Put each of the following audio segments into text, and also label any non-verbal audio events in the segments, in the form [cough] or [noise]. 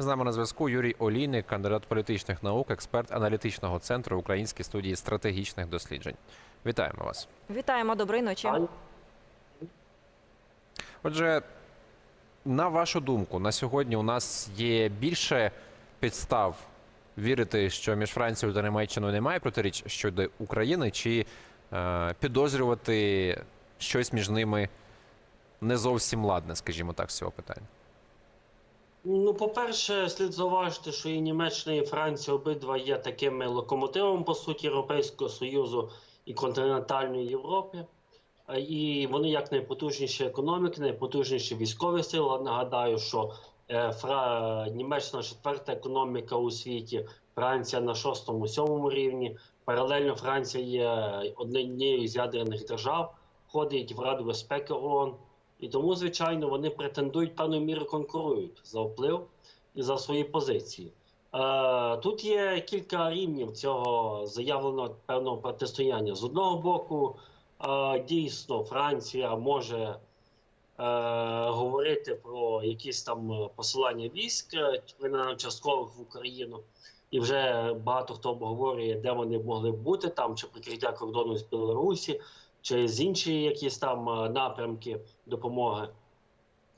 З нами на зв'язку Юрій Олійник, кандидат політичних наук, експерт аналітичного центру Української студії стратегічних досліджень. Вітаємо вас. Вітаємо, доброї ночі. Отже, на вашу думку, на сьогодні у нас є більше підстав вірити, що між Францією та Німеччиною немає протиріч щодо України, чи е, підозрювати щось між ними не зовсім ладне, скажімо так, з цього питання. Ну, по-перше, слід зауважити, що і Німеччина, і Франція обидва є такими локомотивами, по суті, Європейського Союзу і континентальної Європи. І вони як найпотужніші економіки, найпотужніші військові сили. Нагадаю, що е, Фра... Німеччина четверта економіка у світі, Франція на шостому, сьомому рівні. Паралельно Франція є однією з ядерних держав, входить в Раду безпеки ООН. І тому, звичайно, вони претендують певною мірою конкурують за вплив і за свої позиції. Е, тут є кілька рівнів цього заявленого певного протистояння. З одного боку, е, дійсно, Франція може е, говорити про якісь там е, посилання військ, е, принаймні часткових в Україну. І вже багато хто обговорює, де вони могли бути там, чи прикриття кордону з Білорусі, чи з інші якісь там е, напрямки допомоги.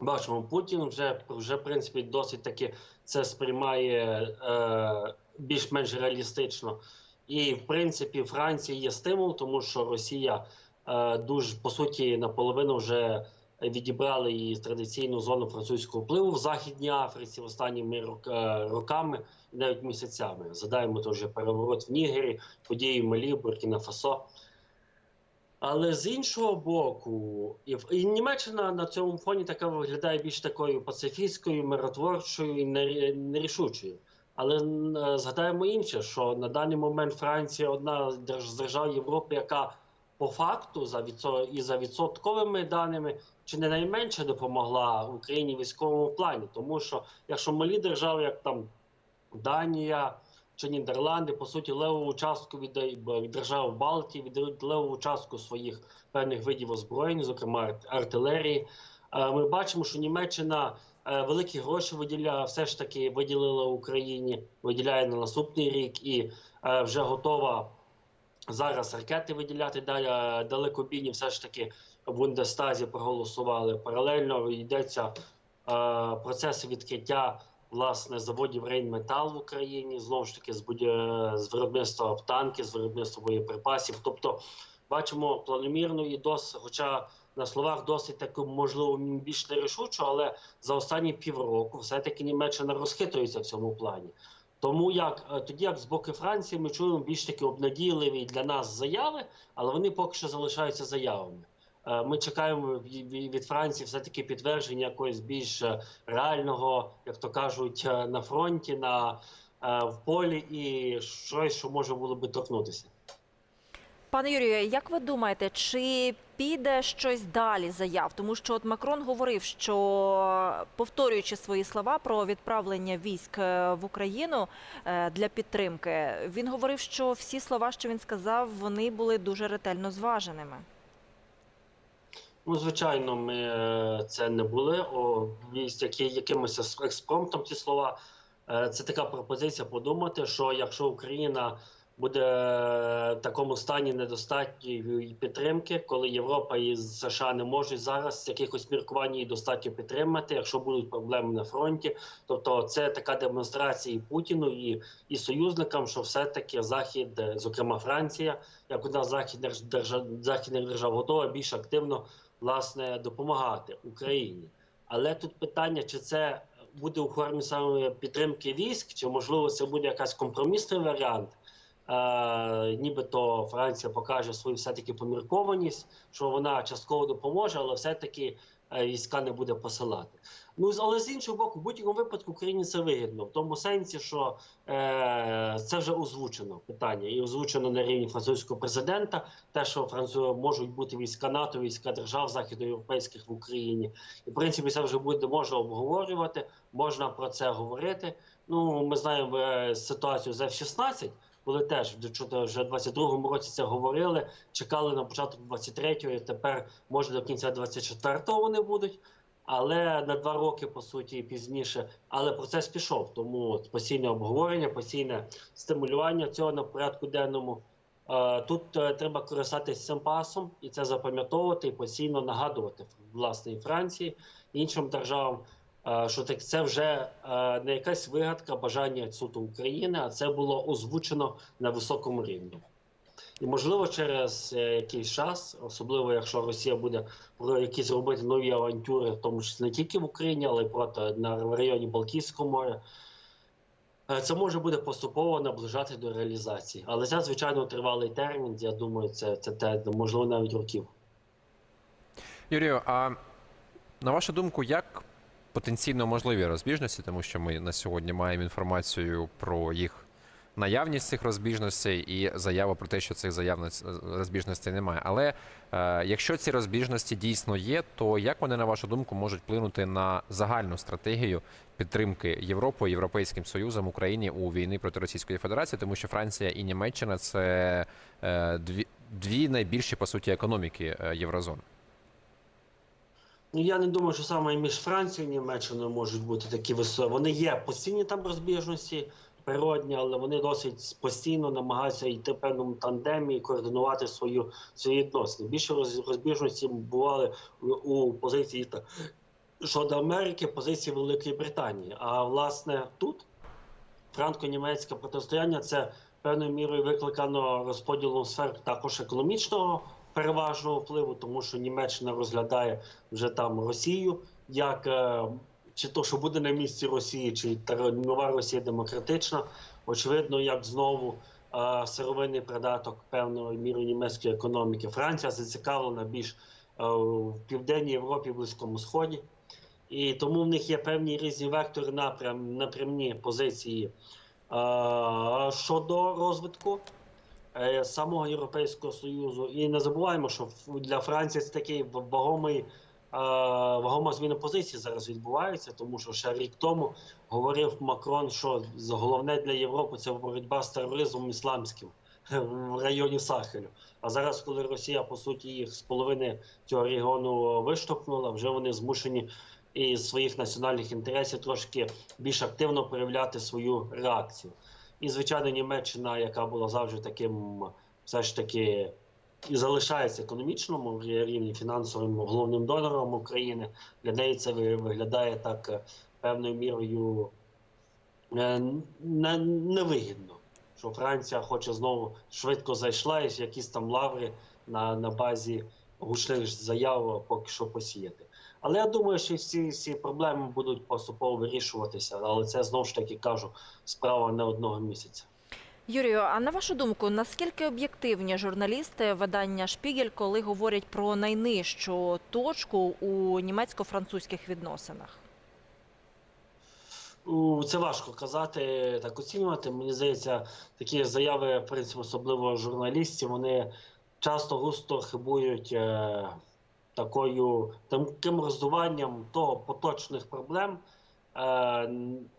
Бачимо, Путін вже вже в принципі досить таки це сприймає е, більш-менш реалістично. І в принципі Франція є стимул, тому що Росія е, дуже по суті наполовину вже відібрали її традиційну зону французького впливу в Західній Африці останніми рок- е, роками, і навіть місяцями. Задаємо вже переворот в Нігері, події в Малі, Буркіна Фасо. Але з іншого боку, і, і Німеччина на цьому фоні така виглядає більш такою пацифістською, миротворчою і нері- нерішучою. Але згадаємо інше, що на даний момент Франція одна з держ- з держав Європи, яка по факту за відсо- і за відсотковими даними чи не найменше допомогла Україні військовому плані. Тому що якщо малі держави, як там Данія чи Нідерланди, по суті, левову частку бо держав Балтії, віддають левову частку своїх певних видів озброєнь, зокрема артилерії. Е, Ми бачимо, що Німеччина е, великі гроші виділяє, все ж таки виділила Україні, виділяє на наступний рік і е, вже готова зараз ракети виділяти далекобійні. Все ж таки в Бундестазі проголосували. Паралельно йдеться процес відкриття власне заводів Рейнметал в Україні, знову ж таки з, будь- з виробництва танків, з виробництва боєприпасів. Тобто бачимо планомірну і досить, хоча на словах досить таку, можливо, більш нерішучу, але за останні півроку все-таки Німеччина розхитується в цьому плані. Тому як е, тоді, як з боку Франції, ми чуємо більш таки обнадійливі для нас заяви, але вони поки що залишаються заявами. Е, Ми чекаємо ві- ві- від Франції все таки підтвердження якогось більш е, реального, як то кажуть, е, на фронті, на в полі і щось, що може було би торкнутися. Пане Юрію, як ви думаєте, чи піде щось далі заяв? Тому що от Макрон говорив, що повторюючи свої слова про відправлення військ в Україну для підтримки, він говорив, що всі слова, що він сказав, вони були дуже ретельно зваженими. Ну, звичайно, ми е, це не були. О, які, якимось експромтом ці слова. Е, Це така пропозиція подумати, що якщо Україна буде в такому стані недостатньої підтримки, коли Європа і США не можуть зараз з якихось міркувань її достатньо підтримати, якщо будуть проблеми на фронті, тобто це така демонстрація і Путіну, і, і союзникам, що все-таки Захід, е, зокрема Франція, як одна з західних держав, західних держав, готова більш активно власне допомагати Україні. Але тут питання, чи це буде у формі саме підтримки військ, чи можливо це буде якась компромісний варіант. Е, нібито Франція покаже свою все-таки поміркованість, що вона частково допоможе, але все-таки війська не буде посилати. Ну але з іншого боку, в будь-якому випадку Україні це вигідно, в тому сенсі, що е, це вже озвучено питання, і озвучено на рівні французького президента. Те, що Францію можуть бути війська НАТО, війська держав західноєвропейських в Україні, і в принципі це вже буде можна обговорювати, можна про це говорити. Ну ми знаємо е, ситуацію з F-16, коли теж вже в 22-му році це говорили, чекали на початок 23-го, і тепер може до кінця 24-го вони будуть. Але на два роки, по суті, пізніше. Але процес пішов. Тому постійне обговорення, постійне стимулювання цього на порядку денному. Е, Тут е, треба користатися цим пасом і це запам'ятовувати і постійно нагадувати власне і Франції іншим державам, що так це вже е, не якась вигадка бажання суто України, а це було озвучено на високому рівні. І можливо, через е, якийсь час, особливо якщо Росія буде про якісь робити нові авантюри, в тому числі не тільки в Україні, але й проти на районі Балтійського моря. е, Це може буде поступово наближати до реалізації, але це звичайно тривалий термін. Я думаю, це, це те, можливо навіть років. Юрію, а на вашу думку, як потенційно можливі розбіжності, тому що ми на сьогодні маємо інформацію про їх наявність цих розбіжностей і заяву про те, що цих заявниць розбіжностей немає. Але е, якщо ці розбіжності дійсно є, то як вони, на вашу думку, можуть вплинути на загальну стратегію підтримки Європи, Європейським Союзом Україні у війні проти Російської Федерації, тому що Франція і Німеччина це е, дві, дві найбільші по суті економіки е, Єврозони. Ну я не думаю, що саме між Францією і Німеччиною можуть бути такі високі. Вони є постійні там розбіжності природні, але вони досить постійно намагаються йти певному тандемі і координувати свою свої відносини. Більше роз- розбіжності бували у позиції та щодо Америки, позиції Великої Британії. А власне тут франко-німецьке протистояння це певною мірою викликано розподілом сфер також економічного переважного впливу, тому що Німеччина розглядає вже там Росію як е, чи то, що буде на місці Росії, чи нова Росія демократична. Очевидно, як знову е, сировинний придаток певною мірою німецької економіки. Франція зацікавлена більш е, в південній Європі, Близькому Сході. І тому в них є певні різні вектори напрям, напрямні позиції щодо розвитку самого Європейського Союзу. І не забуваємо, що для Франції це такий вагомий, е, вагома зміна позиції зараз відбувається, тому що ще рік тому говорив Макрон, що головне для Європи це боротьба з тероризмом ісламським [laughs] в районі Сахелю. А зараз, коли Росія по суті їх з половини цього регіону виштовхнула, вже вони змушені із своїх національних інтересів трошки більш активно проявляти свою реакцію. І звичайно, Німеччина, яка була завжди таким, все ж таки. І залишається економічному рівні фінансовим головним донором України. Для неї це виглядає так е, певною мірою е, не- невигідно, що Франція хоче знову швидко зайшла і якісь там лаври на, на базі гучних заяв поки що посіяти. Але я думаю, що всі ці проблеми будуть поступово вирішуватися. Але це знову ж таки кажу, справа не одного місяця. Юрію, а на вашу думку, наскільки об'єктивні журналісти видання Шпігель, коли говорять про найнижчу точку у німецько-французьких відносинах? У, Це важко казати, так оцінювати. Мені здається, такі заяви, в принципі, особливо журналістів, вони часто густо хибують е, такою таким роздуванням того поточних проблем е,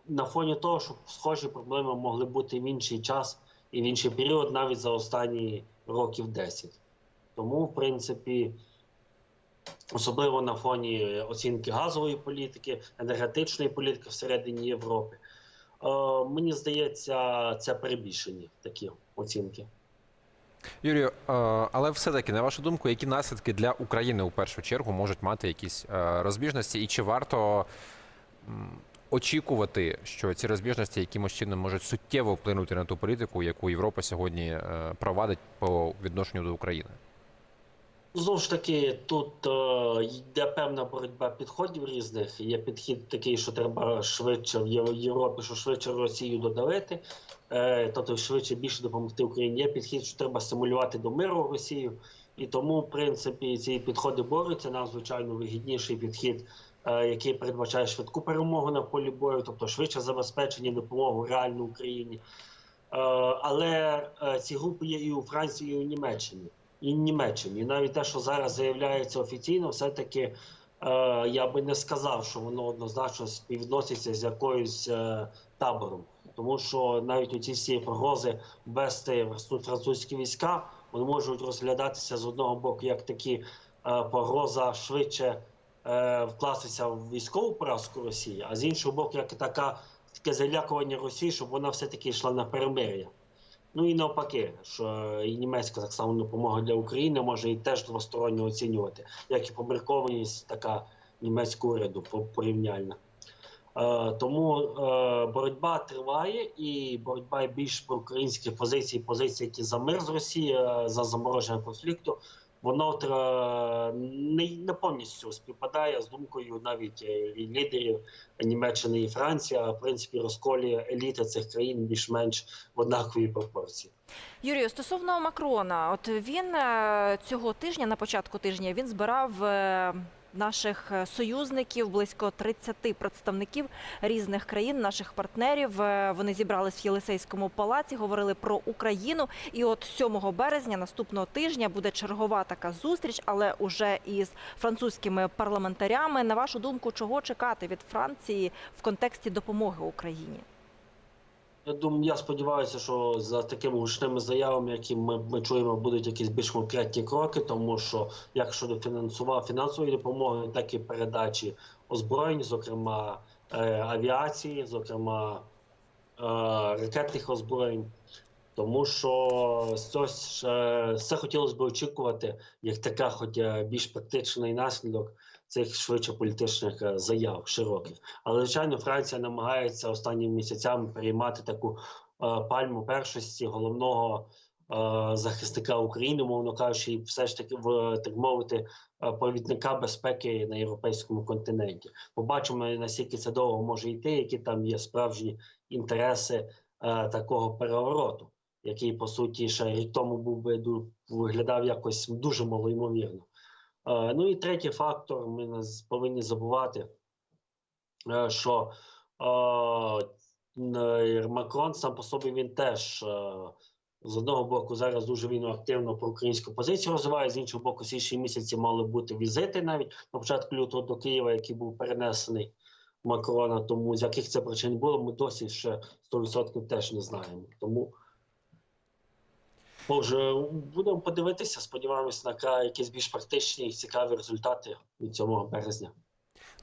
на фоні того, що схожі проблеми могли бути в інший час і в інший період, навіть за останні років 10. Тому, в принципі, особливо на фоні оцінки газової політики, енергетичної політики всередині Європи. Е, мені здається, це перебільшені такі оцінки. Юрію, е, але все-таки, на вашу думку, які наслідки для України у першу чергу можуть мати якісь е, розбіжності, і чи варто очікувати, що ці розбіжності якимось чином можуть суттєво вплинути на ту політику, яку Європа сьогодні е, провадить по відношенню до України? Знову ж таки, тут е, йде певна боротьба підходів різних. Є підхід такий, що треба швидше в Єв- Європі, що швидше Росію додавити, е, тобто швидше більше допомогти Україні. Є підхід, що треба стимулювати до миру Росію. І тому, в принципі, ці підходи борються. Нам, звичайно, вигідніший підхід, е, який передбачає швидку перемогу на полі бою, тобто швидше забезпечення допомоги реально Україні. Е, Але е, ці групи є і у Франції, і у Німеччині. І Німеччині. І навіть те, що зараз заявляється офіційно, все-таки е, я би не сказав, що воно однозначно співвідноситься з якоюсь е, табором. Тому що навіть оці всі погрози ввести французькі війська вони можуть розглядатися з одного боку як такі е, погроза швидше е, вкластися в військову поразку Росії, а з іншого боку, як така таке залякування Росії, щоб вона все-таки йшла на перемир'я. Ну і навпаки, що і німецька так само допомога для України може і теж двосторонньо оцінювати, як і поміркованість така німецького уряду по- порівняльна. Е, тому е, боротьба триває, і боротьба більш про українські позиції, позиції, які за мир з Росією, е, за замороження конфлікту, воно не, повністю співпадає з думкою навіть е, лідерів Німеччини і Франції, а в принципі розколює еліти цих країн більш-менш в однаковій пропорції. Юрію, стосовно Макрона, от він е, цього тижня, на початку тижня, він збирав е, наших е, союзників, близько 30 представників різних країн, наших партнерів. Е, Вони зібрались в Єлисейському палаці, говорили про Україну. І от 7 березня наступного тижня буде чергова така зустріч, але уже із французькими парламентарями. На вашу думку, чого чекати від Франції в контексті допомоги Україні? Я думаю, я сподіваюся, що за такими гучними заявами, які ми, ми чуємо, будуть якісь більш конкретні кроки, тому що як щодо фінансува, фінансової допомоги, так і передачі озброєнь, зокрема е, авіації, зокрема е, ракетних озброєнь. Тому що е, все хотілося б очікувати, як така, хоч е, більш практичний наслідок цих швидше політичних е, заяв широких. Але звичайно, Франція намагається останніми місяцями переймати таку пальму першості головного захисника України, мовно кажучи, і все ж таки в так мовити провідника безпеки на європейському континенті. Побачимо наскільки це довго може йти, які там є справжні інтереси такого перевороту, який по суті ще рік тому був би виглядав якось дуже малоймовірно. Е, Ну і третій фактор, ми не повинні забувати, е, що е, Макрон сам по собі він теж з одного боку зараз дуже він активно про українську позицію розвиває, з іншого боку, січні місяці мали бути візити навіть на початку лютого до Києва, який був перенесений Макрона. Тому з яких це причин було, ми досі ще 100% теж не знаємо. Тому Боже, будемо подивитися, сподіваємось на якісь більш практичні і цікаві результати від 7 березня.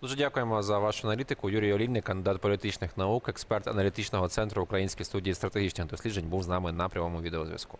Дуже дякуємо за вашу аналітику. Юрій Олійник, кандидат політичних наук, експерт аналітичного центру Української студії стратегічних досліджень, був з нами на прямому відеозв'язку.